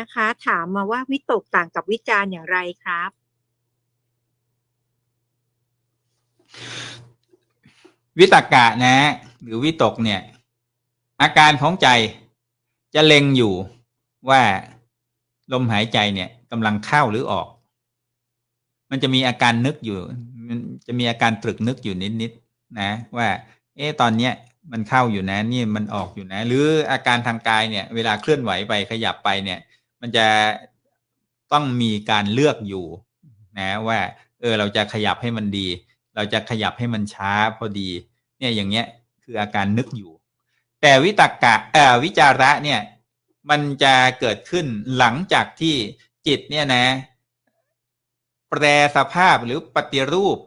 นะคะ ถามมาว่าวิตกต่างกับวิจารณ์อย่างไรครับ วิตกะนะ หรือวิตกเนี่ย อาการของใจจะเล็งอยู่ว่าลมหายใจเนี่ยกำลังเข้าหรือออก มันจะมีอาการนึกอยู่ มันจะมีอาการตรึกนึกอยู่นิดๆนะว่า เอ๊ะตอนเนี้ยมันเข้าอยู่นะ นี่มันออกอยู่นะ หรืออาการทางกายเนี่ย เวลาเคลื่อนไหวไปขยับไปเนี่ย มันจะต้องมีการเลือกอยู่นะว่าเออเราจะขยับให้มันดี เราจะขยับให้มันช้าพอดีเนี่ยอย่างเงี้ยคืออาการนึกอยู่ แต่วิตกะเอ่อวิจาระเนี่ยมันจะเกิดขึ้นหลังจากที่จิตเนี่ยนะ แปรสภาพหรือปฏิรูป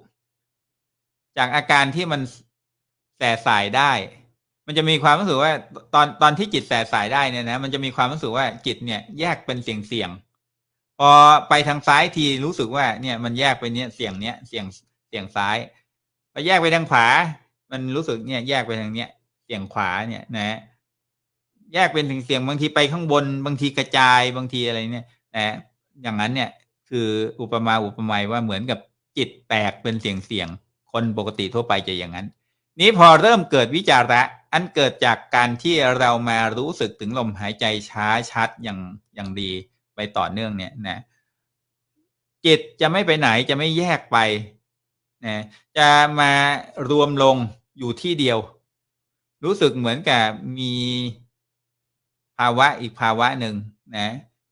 จากอาการที่มันแสสายได้ มันจะมีความรู้สึกว่าตอนตอนที่จิตแสสายได้เนี่ยนะมันจะมีความรู้สึกว่าจิตเนี่ยแยกเป็นเสียงเสียงพอไปทางซ้ายทีรู้สึกว่าเนี่ยมันแยกไปเนี่ยเสียงเนี้ยเสียงเสียงซ้ายพอแยกไปทางขวา มันรู้สึกเนี่ยแยกไปทางเนี้ยเสียงขวาเนี่ยนะแยกเป็นถึงเสียงบางทีไปข้างบน บางทีกระจายบางทีอะไรเนี่ยนะอย่างนั้นเนี่ยคืออุปมาอุปไมยว่าเหมือนกับจิตแตกเป็นเสียงเสียงคนปกติทั่วไปจะอย่างนั้น นี้พอเริ่มเกิดวิจาระ อันเกิดจากการที่เรามารู้สึกถึงลมหายใจช้าชัดอย่างอย่างดีไปต่อเนื่องเนี่ยนะจิตจะไม่ไปไหนจะไม่แยกไปนะจะมารวมลงอยู่ที่เดียว รู้สึกเหมือนกับมีภาวะอีกภาวะหนึ่งนะ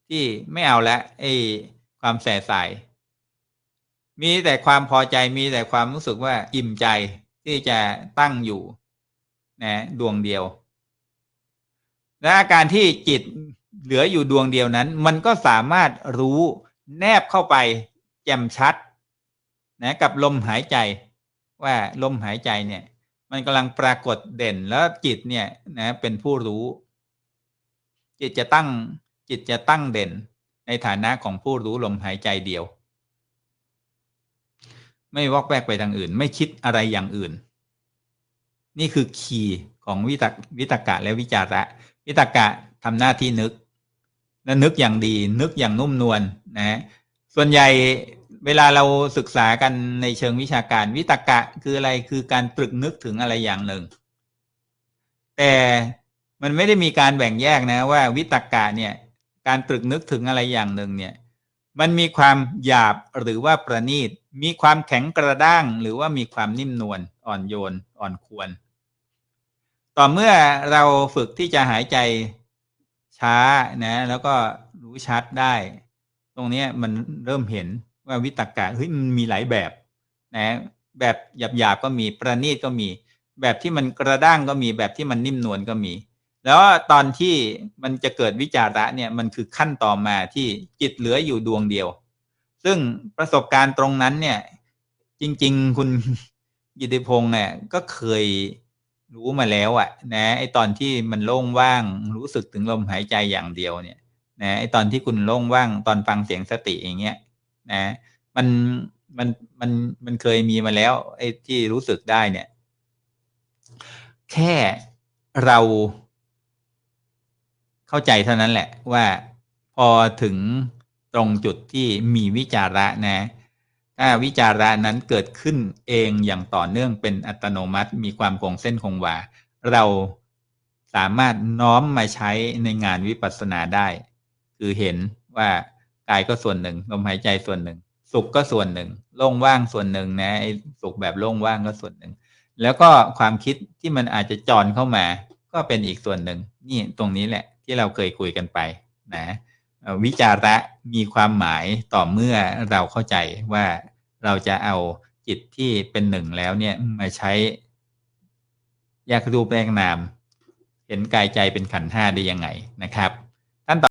ที่ไม่เอาละไอ้ความแสสายมีแต่ความพอใจมีแต่ความรู้สึกว่าอิ่มใจที่จะตั้งอยู่ นะดวงเดียว และอาการที่จิตเหลืออยู่ดวงเดียวนั้น มันก็สามารถรู้แนบเข้าไปแจ่มชัดนะกับลมหายใจว่าลมหายใจเนี่ย มันกำลังปรากฏเด่นแล้วจิตเนี่ยนะเป็นผู้รู้ จิตจะตั้งจิตจะตั้งเด่น ในฐานะของผู้รู้ลมหายใจเดียว ไม่วอกแวกไปทางอื่น ไม่คิดอะไรอย่างอื่น นี่คือคีย์ของวิตกวิตกะและวิจาระ วิตกะทำหน้าที่นึกและนึกอย่างดี นึกอย่างนุ่มนวลนะส่วนใหญ่เวลาเราศึกษากันในเชิงวิชาการ วิตกะคืออะไรคือการตรึกนึกถึงอะไรอย่างหนึ่ง แต่มันไม่ได้มีการแบ่งแยกนะว่าวิตกะเนี่ยการตรึกนึกถึงอะไรอย่างหนึ่งเนี่ยมันมีความหยาบหรือว่าประณีต มีความแข็งกระด้าง หรือว่ามีความนิ่มนวลอ่อนโยนอ่อนควร ต่อเมื่อเราฝึกที่จะหายใจช้านะ แล้วก็รู้ชัดได้ ตรงนี้มันเริ่มเห็นว่าวิตกะเฮ้ยมันมีหลายแบบนะแบบหยาบๆก็มีประณีตก็มี แบบที่มันกระด้างก็มีแบบที่มันนิ่มนวลก็มี แล้วตอนที่มันจะเกิดวิจาระเนี่ยมันคือขั้นต่อมาที่จิตเหลืออยู่ดวงเดียว ซึ่งประสบการณ์ตรงนั้นเนี่ย จริง ๆ คุณยิติพงษ์เนี่ยก็เคย รู้มาแล้วอะนะไอตอนที่มันโล่งว่างรู้สึกถึงลมหายใจอย่างเดียวเนี่ยนะไอตอนที่คุณโล่งว่างตอนฟังเสียงสติอย่างเงี้ยนะมันมันมันมันเคยมีมาแล้ว ไอ้ที่รู้สึกได้เนี่ย แค่เราเข้าใจเท่านั้นแหละว่าพอถึงตรงจุดที่มีวิจาระนะ ถ้าวิจาระนั้นเกิดขึ้นเองอย่างต่อเนื่องเป็นอัตโนมัติมีความคงเส้นคงวา เราสามารถน้อมมาใช้ในงานวิปัสสนาได้ คือเห็นว่ากายก็ส่วนหนึ่งลมหายใจส่วนหนึ่ง สุขก็ส่วนหนึ่งโล่งว่างส่วนหนึ่งนะไอ้สุขแบบโล่งว่างก็ส่วนหนึ่ง แล้วก็ความคิดที่มันอาจจะจอนเข้ามา ก็เป็นอีกส่วนหนึ่งนี่ตรงนี้แหละที่เราเคยคุยกันไปนะ วิจาระมีความหมายต่อเมื่อเราเข้าใจว่าเราจะเอาจิตที่เป็นหนึ่งแล้วเนี่ยมาใช้แยกรูปแยกนาม เห็นกายใจเป็นขันธ์ห้าได้ยังไงนะครับ